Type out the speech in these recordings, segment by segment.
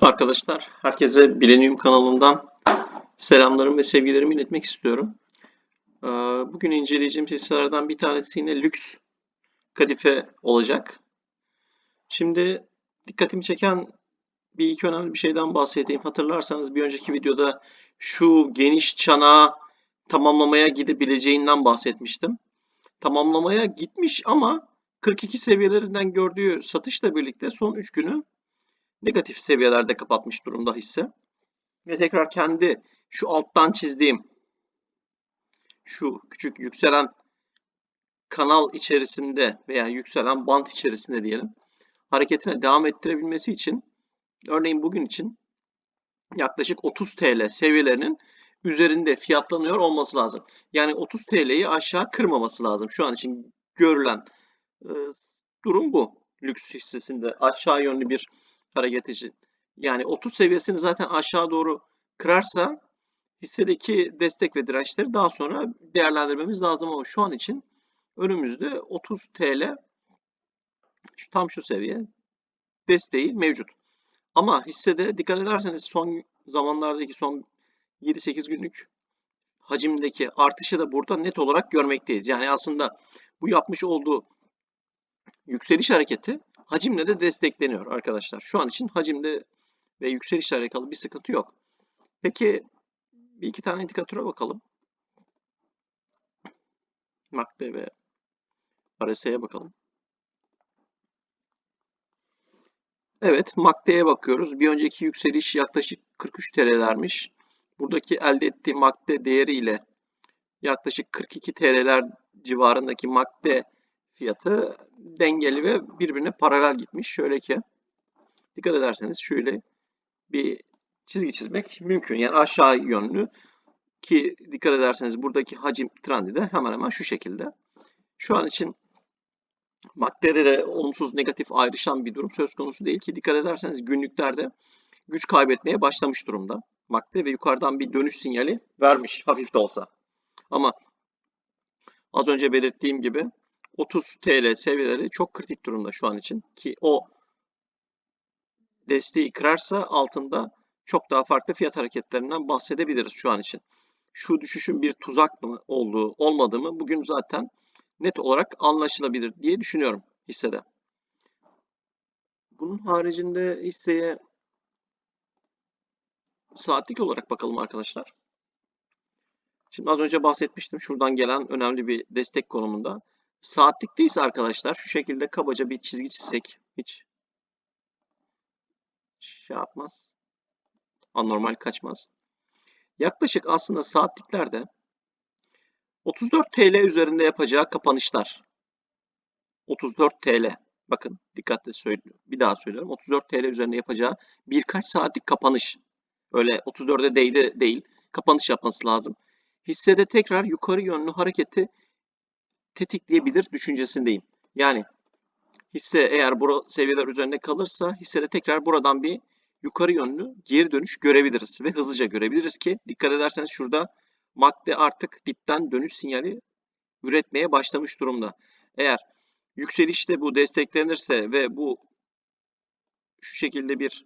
Arkadaşlar, herkese Bilenium kanalından selamlarımı ve sevgilerimi iletmek istiyorum. Ee, Bugün inceleyeceğim hisselerden bir tanesi yine lüks kadife olacak. Şimdi dikkatimi çeken bir iki önemli bir şeyden bahsedeyim. Hatırlarsanız bir önceki videoda şu geniş çanağı tamamlamaya gidebileceğinden bahsetmiştim. Tamamlamaya gitmiş ama 42 seviyelerinden gördüğü satışla birlikte son 3 günü negatif seviyelerde kapatmış durumda hisse. Ve tekrar kendi şu alttan çizdiğim şu küçük yükselen kanal içerisinde veya yükselen bant içerisinde diyelim hareketine devam ettirebilmesi için örneğin bugün için yaklaşık 30 TL seviyelerinin üzerinde fiyatlanıyor olması lazım. Yani 30 TL'yi aşağı kırmaması lazım. Şu an için görülen e, durum bu. Lüks hissesinde aşağı yönlü bir hareket için. Yani 30 seviyesini zaten aşağı doğru kırarsa hissedeki destek ve dirençleri daha sonra değerlendirmemiz lazım ama şu an için önümüzde 30 TL şu, tam şu seviye desteği mevcut. Ama hissede dikkat ederseniz son zamanlardaki son 7-8 günlük hacimdeki artışı da burada net olarak görmekteyiz. Yani aslında bu yapmış olduğu yükseliş hareketi hacimle de destekleniyor arkadaşlar. Şu an için hacimde ve yükselişle alakalı bir sıkıntı yok. Peki bir iki tane indikatöre bakalım. MACD ve RSI'ye bakalım. Evet, MACD'ye bakıyoruz. Bir önceki yükseliş yaklaşık 43 TL'lermiş. Buradaki elde ettiği MACD değeri ile yaklaşık 42 TL'ler civarındaki MACD fiyatı dengeli ve birbirine paralel gitmiş. Şöyle ki dikkat ederseniz şöyle bir çizgi çizmek mümkün. Yani aşağı yönlü ki dikkat ederseniz buradaki hacim trendi de hemen hemen şu şekilde. Şu an için maddelere olumsuz negatif ayrışan bir durum söz konusu değil ki dikkat ederseniz günlüklerde güç kaybetmeye başlamış durumda. Madde ve yukarıdan bir dönüş sinyali vermiş hafif de olsa. Ama az önce belirttiğim gibi 30 TL seviyeleri çok kritik durumda şu an için ki o desteği kırarsa altında çok daha farklı fiyat hareketlerinden bahsedebiliriz şu an için. Şu düşüşün bir tuzak mı olduğu, olmadığı mı bugün zaten net olarak anlaşılabilir diye düşünüyorum hissede. Bunun haricinde hisseye saatlik olarak bakalım arkadaşlar. Şimdi az önce bahsetmiştim şuradan gelen önemli bir destek konumunda. Saatlikteyse arkadaşlar şu şekilde kabaca bir çizgi çizsek hiç şey yapmaz. Anormal kaçmaz. Yaklaşık aslında saatliklerde 34 TL üzerinde yapacağı kapanışlar. 34 TL. Bakın dikkatli söylüyorum. Bir daha söylüyorum. 34 TL üzerinde yapacağı birkaç saatlik kapanış. Öyle 34'e değdi değil. Kapanış yapması lazım. Hissede tekrar yukarı yönlü hareketi tetikleyebilir düşüncesindeyim. Yani hisse eğer bu seviyeler üzerinde kalırsa hissede tekrar buradan bir yukarı yönlü geri dönüş görebiliriz ve hızlıca görebiliriz ki dikkat ederseniz şurada MACD artık dipten dönüş sinyali üretmeye başlamış durumda. Eğer yükselişte bu desteklenirse ve bu şu şekilde bir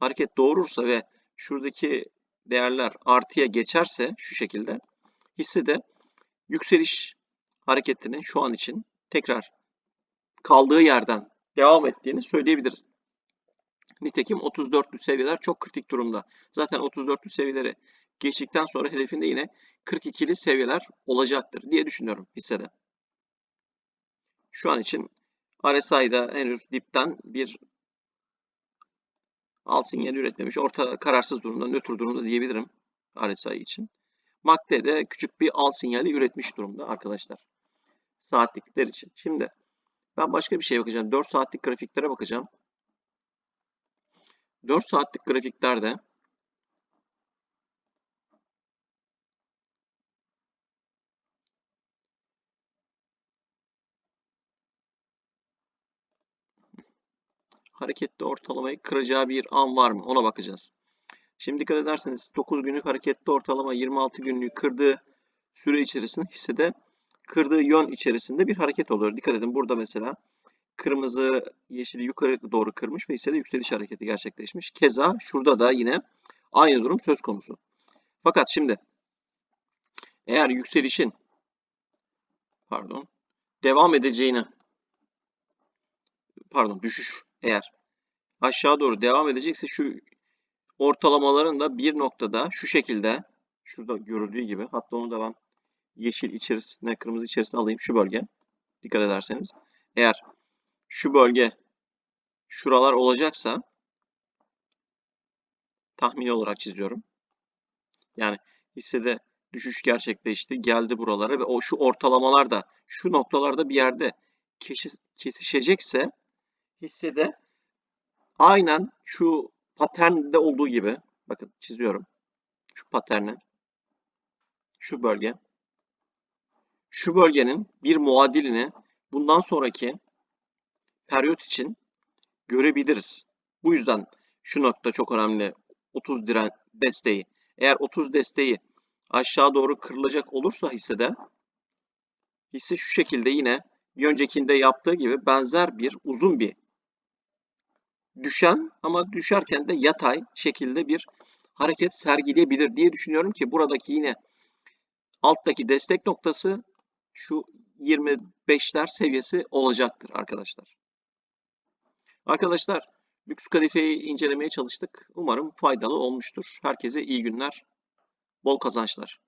hareket doğurursa ve şuradaki değerler artıya geçerse şu şekilde hissede yükseliş hareketinin şu an için tekrar kaldığı yerden devam ettiğini söyleyebiliriz. Nitekim 34'lü seviyeler çok kritik durumda. Zaten 34'lü seviyeleri geçtikten sonra hedefinde yine 42'li seviyeler olacaktır diye düşünüyorum hissede. Şu an için RSI'da henüz dipten bir alt sinyali üretmemiş. Orta kararsız durumda, nötr durumda diyebilirim RSI için. MACD de küçük bir alt sinyali üretmiş durumda arkadaşlar. Saatlikler için. Şimdi ben başka bir şeye bakacağım. 4 saatlik grafiklere bakacağım. 4 saatlik grafiklerde hareketli ortalamayı kıracağı bir an var mı? Ona bakacağız. Şimdi dikkat ederseniz 9 günlük hareketli ortalama 26 günlüğü kırdığı süre içerisinde hissede kırdığı yön içerisinde bir hareket oluyor. Dikkat edin burada mesela kırmızı yeşili yukarı doğru kırmış ve hissede yükseliş hareketi gerçekleşmiş. Keza şurada da yine aynı durum söz konusu. Fakat şimdi eğer yükselişin pardon devam edeceğini pardon düşüş eğer aşağı doğru devam edecekse şu ortalamaların da bir noktada şu şekilde şurada görüldüğü gibi hatta onu da ben yeşil içerisine kırmızı içerisine alayım şu bölge dikkat ederseniz eğer şu bölge şuralar olacaksa tahmini olarak çiziyorum. Yani hissede düşüş gerçekleşti, geldi buralara ve o şu ortalamalar da şu noktalarda bir yerde kesişecekse hissede aynen şu paternde olduğu gibi bakın çiziyorum. Şu paterni şu bölge şu bölgenin bir muadilini bundan sonraki periyot için görebiliriz. Bu yüzden şu nokta çok önemli. 30 diren desteği. Eğer 30 desteği aşağı doğru kırılacak olursa hissede hisse şu şekilde yine bir öncekinde yaptığı gibi benzer bir uzun bir düşen ama düşerken de yatay şekilde bir hareket sergileyebilir diye düşünüyorum ki buradaki yine alttaki destek noktası şu 25'ler seviyesi olacaktır arkadaşlar. Arkadaşlar lüks kalifeyi incelemeye çalıştık. Umarım faydalı olmuştur. Herkese iyi günler, bol kazançlar.